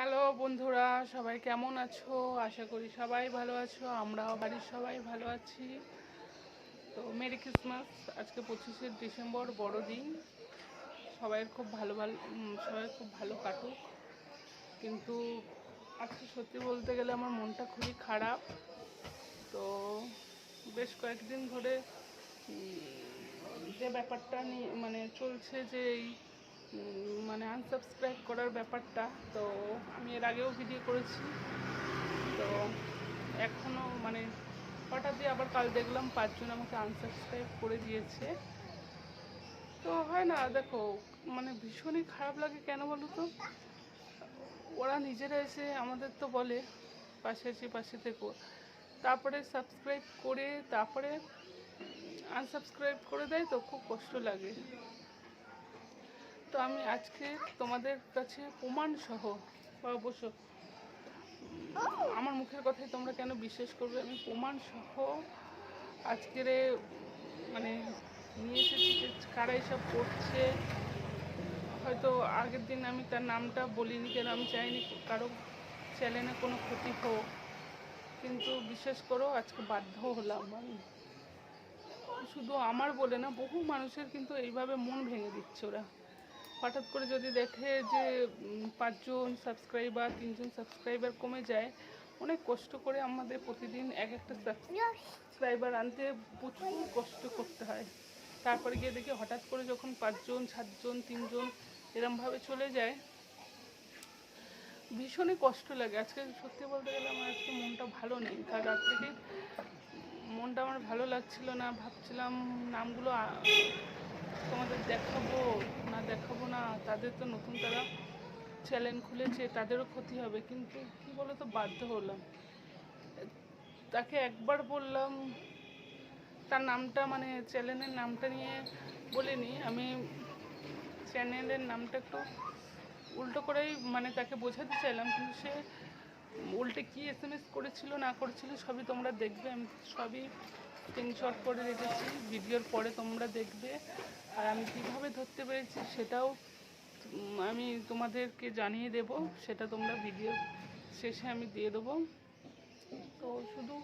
Hello বন্ধুরা, সবাই কেমন আছো? আশা করি সবাই ভালো আছো, আমরাও বাড়ির সবাই ভালো আছি। তো মেরি ক্রিসমাস, আজকে পঁচিশে ডিসেম্বর, বড়দিন। সবাইয়ের খুব ভালো ভালো সবাই খুব ভালো কাটুক। কিন্তু আজকে সত্যি বলতে গেলে আমার মনটা খুবই খারাপ। তো বেশ কয়েকদিন ধরে যে ব্যাপারটা নিয়ে মানে চলছে যে এই মানে আনসাবস্ক্রাইব করার ব্যাপারটা। তো আমি এর আগেও ভিডিও করেছি। তো এখনও মানে হঠাৎই আবার কাল দেখলাম পাঁচজন আমাকে আনসাবস্ক্রাইব করে দিয়েছে। তো হয় না, দেখো মানে ভীষণই খারাপ লাগে কেন বলো তো? ওরা নিজেরা এসে আমাদের তো বলে, পাশে আছি, পাশে থেকো। তারপরে সাবস্ক্রাইব করে, তারপরে আনসাবস্ক্রাইব করে দেয় তো খুব কষ্ট লাগে। তো আমি আজকে তোমাদের কাছে প্রমাণ সহ বা অবশ্য আমার মুখের কথাই তোমরা কেন বিশ্বাস করবে? আমি প্রমাণ সহ আজকের মানে নিয়ে এসেছি যে কারা এসব করছে। হয়তো আগের দিন আমি তার নামটা বলিনি কেন আমি চাইনি কারও চ্যানেলে কোনো ক্ষতি হোক। কিন্তু বিশ্বাস করো, আজকে বাধ্য হলাম আমি। শুধু আমার বলে না, বহু মানুষের কিন্তু এইভাবে মন ভেঙে দিচ্ছে ওরা। হঠাৎ করে যদি দেখে যে পাঁচজন সাবস্ক্রাইবার তিনজন সাবস্ক্রাইবার কমে যায়, অনেক কষ্ট করে আমাদের প্রতিদিন এক একটা সাবস্ক্রাইবার আনতে প্রচুর কষ্ট করতে হয়। তারপরে গিয়ে দেখি হঠাৎ করে যখন পাঁচজন, সাতজন, তিনজন এরমভাবে চলে যায়, ভীষণই কষ্ট লাগে। আজকে সত্যি বলতে গেলে আমার আজকে মনটা ভালো নেই। কাল রাত থেকে মনটা আমার ভালো লাগছিল না, ভাবছিলাম নামগুলো তোমাদের দেখাবো, না দেখাবো না, তাদের তো নতুন তারা চ্যানেল খুলেছে, তাদেরও ক্ষতি হবে। কিন্তু কি বলো তো বাধ্য হলাম। তাকে একবার বললাম, তার নামটা মানে চ্যানেলের নামটা নিয়ে বলিনি, আমি চ্যানেলের নামটা একটু উল্টো করেই মানে তাকে বোঝাতে চাইলাম, কিন্তু সে উল্টে কি এস এম এস করেছিল, না করেছিল, সবই তোমরা দেখবে। আমি সবই স্ক্রিনশট করে রেখেছি, ভিডিওর পরে তোমরা দেখবে। আর আমি কীভাবে ধরতে পেরেছি সেটাও আমি তোমাদেরকে জানিয়ে দেব, সেটা তোমরা ভিডিও শেষে আমি দিয়ে দেবো। তো শুধু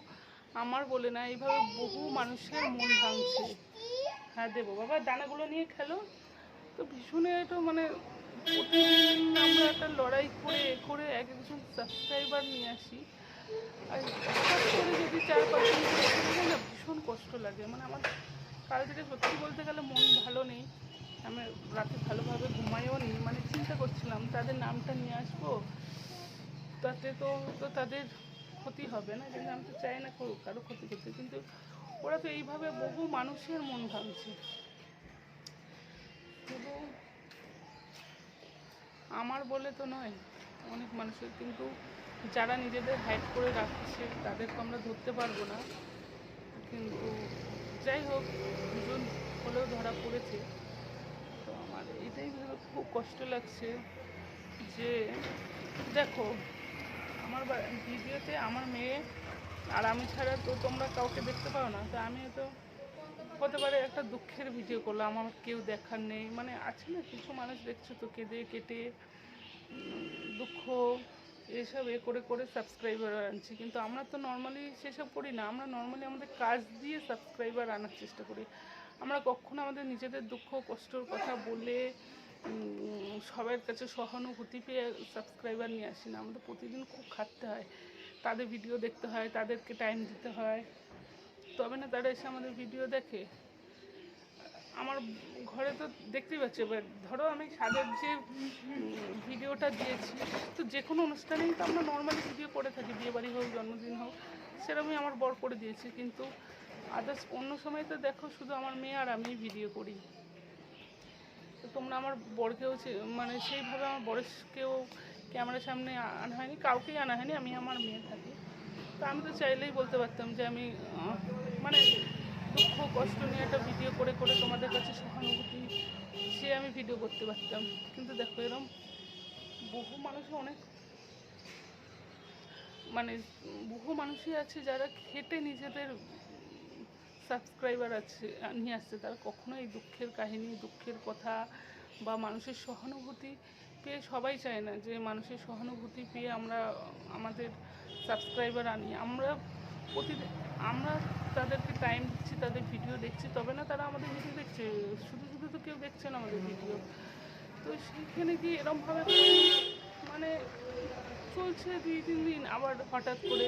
আমার বলে না, এইভাবে বহু মানুষের মন ভাঙছে। হ্যাঁ দেবো। বাবা, দানাগুলো নিয়ে খেলো। তো ভীষণ একটা মানে প্রতিদিন আমরা একটা লড়াই করে করে এক একজন সাবস্ক্রাইবার নিয়ে আসি। আর করে যদি চার পাঁচজন না ভীষণ কষ্ট লাগে। মানে আমার কাল থেকে সত্যি বলতে গেলে মন ভালো নেই। আমি রাতে ভালোভাবে ঘুমাইও নি। মানে চিন্তা করছিলাম, তাদের নামটা নিয়ে আসব। তাতে তো তো তাদের ক্ষতি হবে না। কিন্তু আমি তো চাই না করুক কারও ক্ষতি করতে। কিন্তু ওরা তো এইভাবে বহু মানুষের মন ভাঙছে। শুধু আমার বলে তো নয়, অনেক মানুষের, কিন্তু যারা নিজেদের হাইড করে রাখছে, তাদেরকে আমরা ধরতে পারব না। কিন্তু যাই হোক, দুজন হলেও ধরা পড়েছে। তো আমার এটাই ভেবে খুব কষ্ট লাগছে যে, দেখো, আমার ভিডিওতে আমার মেয়ে আর আমি ছাড়া তো তোমরা কাউকে দেখতে পাও না। তো আমি তো হতে পারে, একটা দুঃখের ভিডিও করলাম আমার কেউ দেখার নেই। মানে আছে না, কিছু মানুষ দেখছ তো, কেঁদে কেটে, দুঃখ, এসব এ করে করে সাবস্ক্রাইবার আনছি। কিন্তু আমরা তো নর্মালি সেসব করি না, আমরা নর্মালি আমাদের কাজ দিয়ে সাবস্ক্রাইবার আনার চেষ্টা করি। আমরা কখনো আমাদের নিজেদের দুঃখ, কষ্টর কথা বলে সবার কাছে সহানুভূতি পেয়ে সাবস্ক্রাইবার নিয়ে আসি না। আমাদের প্রতিদিন খুব খাটতে হয়। তাদের ভিডিও দেখতে হয়, তাদেরকে টাইম দিতে হয়। তবে না তারা এসে আমাদের ভিডিও দেখে। আমার ঘরে তো দেখতেই পাচ্ছি, এবার ধরো আমি সাদের যে ভিডিওটা দিয়েছি, তো যে কোনো অনুষ্ঠানেই তো আমরা নর্মালি ভিডিও করে থাকি, বিয়েবাড়ি হোক, জন্মদিন হোক, সেরকমই আমার বর করে দিয়েছে। কিন্তু আদার্স অন্য সময় তো দেখো, শুধু আমার মেয়ে আর আমি ভিডিও করি। তো তোমরা আমার বরকেও মানে সেইভাবে আমার বরেসকেও ক্যামেরার সামনে আনা হয়নি, কাউকেই আনা হয়নি, আমি আমার মেয়ে থাকি। তো আমি তো চাইলেই বলতে পারতাম যে আমি মানে দুঃখ, কষ্ট নিয়ে একটা ভিডিও করে করে তোমাদের কাছে সহানুভূতি, সে আমি ভিডিও করতে পারতাম। কিন্তু দেখো এরম বহু মানুষ অনেক মানে বহু মানুষই আছে যারা খেটে নিজেদের সাবস্ক্রাইবার আছে, নিয়ে আসছে। তারা কখনো এই দুঃখের কাহিনী, দুঃখের কথা বা মানুষের সহানুভূতি পেয়ে সবাই চায় না যে মানুষের সহানুভূতি পেয়ে আমরা আমাদের সাবস্ক্রাইবার আনি। আমরা প্রতিদিন আমরা তাদেরকে টাইম দিচ্ছি, তাদের ভিডিও দেখছি, তবে না তারা আমাদের ভিডিও দেখছে। শুধু শুধু তো কেউ দেখছে না আমাদের ভিডিও তো সেইখানে গিয়ে এরমভাবে মানে চলছে দুই, তিন দিন। আবার হঠাৎ করে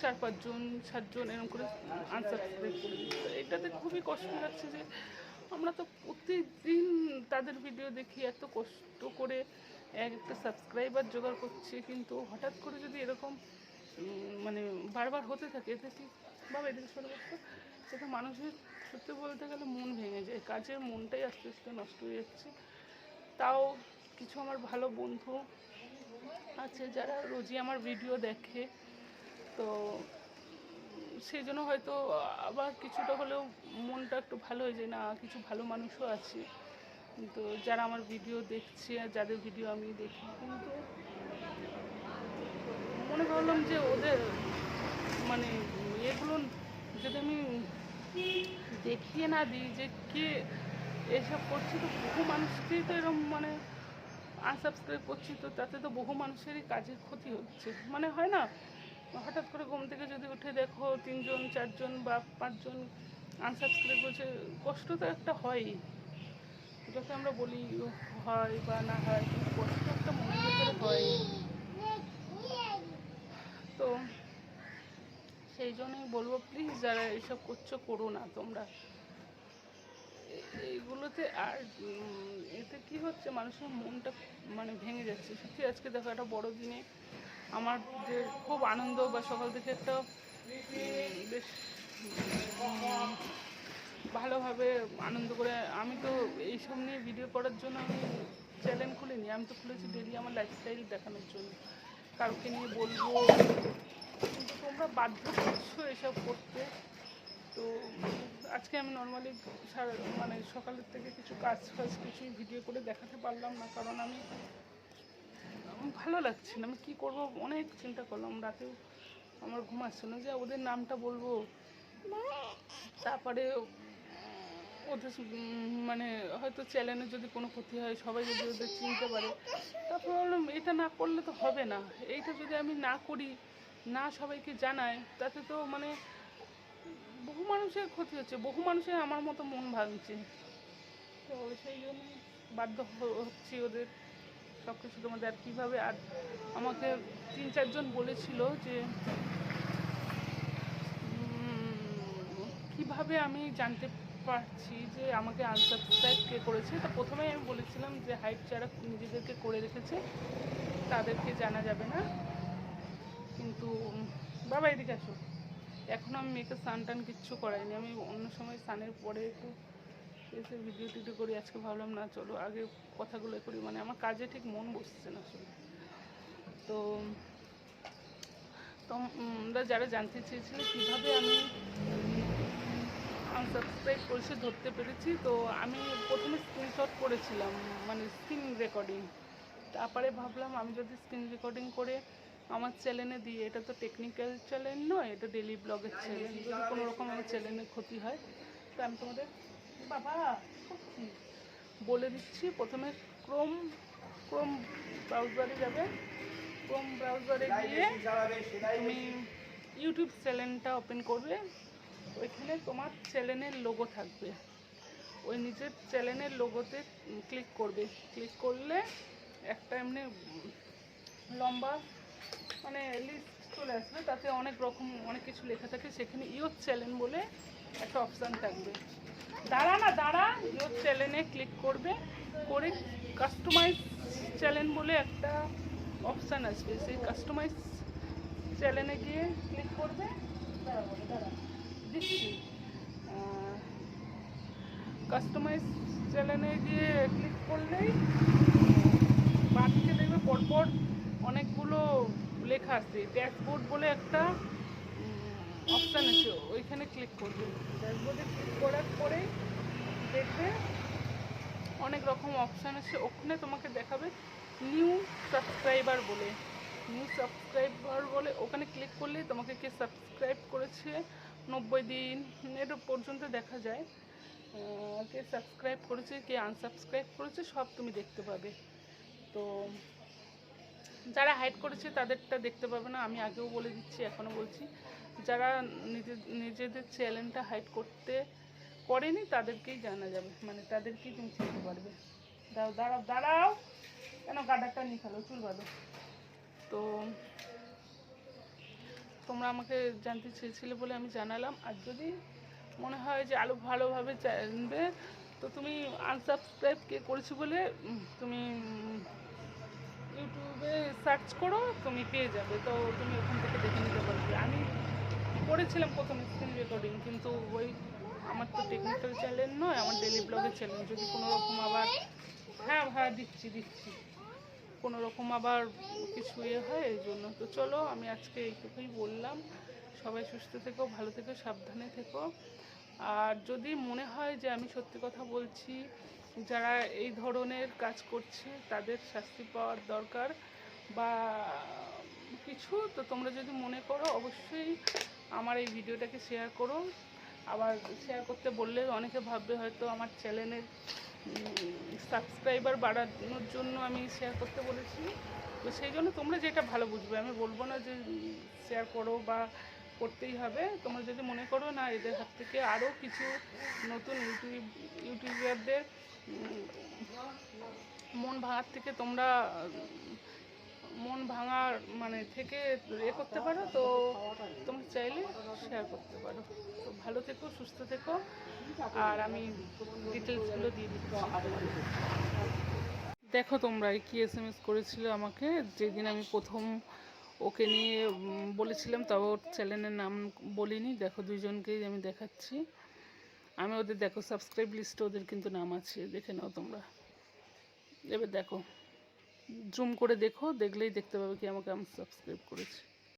চার পাঁচজন সাতজন এরকম করে আনসাবস্ক্রাইব করে। এটাতে খুবই কষ্ট লাগছে যে আমরা তো প্রতিদিন তাদের ভিডিও দেখি, এত কষ্ট করে এক একটা সাবস্ক্রাইবার জোগাড় করছি। কিন্তু হঠাৎ করে যদি এরকম মানে বারবার হতে থাকে, এতে কি বাবা এদিকে সেটা মানুষের সত্যি বলতে গেলে মন ভেঙে যায়, কাজের মনটাই আস্তে আস্তে নষ্ট হয়ে যাচ্ছে। তাও কিছু আমার ভালো বন্ধু আছে যারা রোজই আমার ভিডিও দেখে, তো সেই জন্য হয়তো আবার কিছুটা হলেও মনটা একটু ভালো হয়ে যায়, না, কিছু ভালো মানুষও আছে। তো যারা আমার ভিডিও দেখছে আর যাদের ভিডিও আমি দেখি, কিন্তু মনে করলাম যে ওদের মানে এগুলো যদি আমি দেখিয়ে না দিই যে কে এসব করছে, তো বহু মানুষকেই তো এরকম মানে আনসাবস্ক্রাইব করছি, তো তাতে তো বহু মানুষেরই কাজের ক্ষতি হচ্ছে। মানে হয় না? হঠাৎ করে ঘুম থেকে যদি উঠে দেখো তিনজন, চারজন বা পাঁচজন আনসাবস্ক্রাইব করছে, কষ্ট তো একটা হয়ই। যাকে আমরা বলি হয় বা না হয়, কিন্তু কষ্ট একটা মনের ভেতরে হয় তো সেই জন্যই বলব প্লিজ যারা এইসব করছ করো না তোমরা। এইগুলোতে আর এতে কি হচ্ছে, মানুষের মনটা মানে ভেঙে যাচ্ছে। সত্যি আজকে দেখো একটা বড় দিনে আমার যে খুব আনন্দ বা সকাল থেকে একটা বেশ ভালোভাবে আনন্দ করে, আমি তো এইসব নিয়ে ভিডিও করার জন্য আমি চ্যানেল খুলিনি, আমি তো খুলেছি ডেলি আমার লাইফস্টাইল দেখানোর জন্য। কাউকে নিয়ে বলব। কিন্তু তোমরা বাধ্য করছ এসব করতে। তো আজকে আমি নর্মালি মানে সকালের থেকে কিছু কাজ ফাজ কিছুই ভিডিও করে দেখাতে পারলাম না। কারণ আমি ভালো লাগছে না। আমি কী করব? অনেক চিন্তা করলাম। রাতেও আমার ঘুম আসছে না। যে ওদের নামটা বলব। তারপরে ওদের মানে হয়তো চ্যানেলে যদি কোনো ক্ষতি হয়, সবাই যদি ওদের চিনতে পারে তারপর বললাম, এটা না করলে তো হবে না। এইটা যদি আমি না করি, না সবাইকে জানাই, তাতে তো মানে বহু মানুষের ক্ষতি হচ্ছে, বহু মানুষের আমার মতো মন ভাঙছে। তো সেই জন্য বাধ্য হচ্ছি ওদের সব কিছু তোমাদের আর কীভাবে আর আমাকে তিন চারজন বলেছিল যে কীভাবে আমি জানতে পারছি যে আমাকে আনসাবস্ক্রাইব কে করেছে। তো প্রথমেই আমি বলেছিলাম যে হাইট যারা নিজেদেরকে করে রেখেছে, তাদেরকে জানা যাবে না। কিন্তু, বাবা, এদিকে আসো। এখনও আমি মেয়েকে স্নান টান কিচ্ছু করাইনি। আমি অন্য সময় স্নানের পরে একটু এসে ভিডিও টিডিও করি। আজকে ভাবলাম, না, চলো, আগে কথাগুলো করি। মানে আমার কাজে ঠিক মন বসছে না আসলে। তো, তোমরা যারা জানতে চেয়েছিলে, কীভাবে আমি আনসাবস্ক্রাইব করেছি ধরতে পেরেছি। তো আমি প্রথমে স্ক্রিনশট করেছিলাম মানে স্ক্রিন রেকর্ডিং তারপরে ভাবলাম আমি যদি স্ক্রিন রেকর্ডিং করে আমার চ্যানেলে দিই এটা তো টেকনিক্যাল চ্যানেল নয় এটা ডেলি ব্লগের চ্যানেল যদি কোনো রকম আমার চ্যানেলে ক্ষতি হয় তো আমি তোমাদের বাবা বলে দিচ্ছি প্রথমে ক্রোম ক্রোম ব্রাউজারে যাবে। ক্রোম ব্রাউজারে গিয়ে তুমি ইউটিউব চ্যানেলটা ওপেন করবে। ওইখানে তোমার চ্যানেলের লোগো থাকবে। ওই নিজের চ্যানেলের লোগোতে ক্লিক করবে। ক্লিক করলে একটা এমনি লম্বা মানে লিস্ট চলে আসবে। তাতে অনেক রকম অনেক কিছু লেখা থাকে। সেখানে ইয়োর চ্যানেল বলে একটা অপশান থাকবে। দাঁড়া না, দাঁড়া। ইয়োর চ্যানেলে ক্লিক করবে। করে কাস্টমাইজ চ্যানেল বলে একটা অপশান আসবে। সেই কাস্টমাইজ চ্যানেলে গিয়ে ক্লিক করবে। দাঁড়া দাঁড়া। দিচ্ছি। কাস্টমাইজ চ্যানেলে গিয়ে ক্লিক করলেই বাদিকে দেখবে পরপর অনেকগুলো লেখা আছে। ড্যাশবোর্ড বলে একটা অপশান আছে, ওইখানে ক্লিক করবে। ড্যাশবোর্ডে ক্লিক করার পরেই দেখবে অনেক রকম অপশান আছে। ওখানে তোমাকে দেখাবে নিউ সাবস্ক্রাইবার বলে। নিউ সাবস্ক্রাইবার বলে, ওখানে ক্লিক করলেই তোমাকে কে সাবস্ক্রাইব করেছে নব্বই দিন এটা পর্যন্ত দেখা যায়। কে সাবস্ক্রাইব করেছে, কে আনসাবস্ক্রাইব করেছে, সব তুমি দেখতে পাবে। তো যারা হাইড করেছে, তাদেরটা দেখতে পাবে না। আমি আগেও বলে দিচ্ছি এখনও বলছি। যারা নিজে, নিজেদের চ্যানেলটা হাইড করতে করেনি, তাদেরকেই জানা যাবে। মানে তাদেরকেই তুমি চিনতে পারবে। দাও, দাঁড়াও দাঁড়াও। কেন গাডারটা নিয়ে খেলো চুল বাঁধো। তো তোমরা আমাকে জানতে চেয়েছিলে বলে আমি জানালাম। আর যদি মনে হয় যে আরও ভালোভাবে জানবে, তো তুমি আনসাবস্ক্রাইব কে করেছি বলে তুমি ইউটিউবে সার্চ করো, তুমি পেয়ে যাবে। তো তুমি ওখান থেকে দেখে নিতে পারবে। আমি করেছিলাম প্রথম স্ক্রিন রেকর্ডিং কিন্তু ওই আমার তো টেকনিক্যাল চ্যানেল নয়, আমার ডেলি ব্লগের চ্যানেল যদি কোনো রকম আবার হ্যাঁ হ্যাঁ দিচ্ছি দিচ্ছি। কোনো রকম আবার কিছু ইয়ে হয়, এই জন্য। তো চলো, আমি আজকে এইটুকুই বললাম। সবাই সুস্থ থেকো, ভালো থেকো, সাবধানে থেকো। আর যদি মনে হয় যে আমি সত্যি কথা বলছি, যারা এই ধরনের কাজ করছে, তাদের শাস্তি পাওয়ার দরকার বা কিছু, তো তোমরা যদি মনে করো, অবশ্যই আমার এই ভিডিওটাকে শেয়ার করো। আবার শেয়ার করতে বললে অনেকে ভাববে হয়তো আমার চ্যানেলের সাবস্ক্রাইবার বাড়ানোর জন্য আমি শেয়ার করতে বলেছি। তো সেই জন্য তোমরা যেটা ভালো বুঝবে, আমি বলব না যে শেয়ার করো বা করতেই হবে। তোমরা যদি মনে করো না, এদের হাত থেকে আরও কিছু নতুন ইউটিউব, ইউটিউবারদের মন ভাঙার থেকে তোমরা মন ভাঙার মানে থেকে এ করতে পারো, তো তোমরা চাইলে শেয়ার করতে পারো। তো ভালো থেকো, সুস্থ থেকো, আর আমি ডিটেলসগুলো দিয়ে দিচ্ছি। দেখো তোমরা কি এস এম এস করেছিল আমাকে? যেদিন আমি প্রথম ওকে নিয়ে বলেছিলাম তবে ওর চ্যানেলের নাম বলিনি। দেখো দুইজনকেই আমি দেখাচ্ছি। আমি ওদের, দেখো সাবস্ক্রাইব লিস্টে ওদের কিন্তু নাম আছে। দেখে নাও তোমরা। এবার দেখো। জুম করে দেখো দেখলেই দেখতে পাবে কি আমাকে আমি সাবস্ক্রাইব করেছি।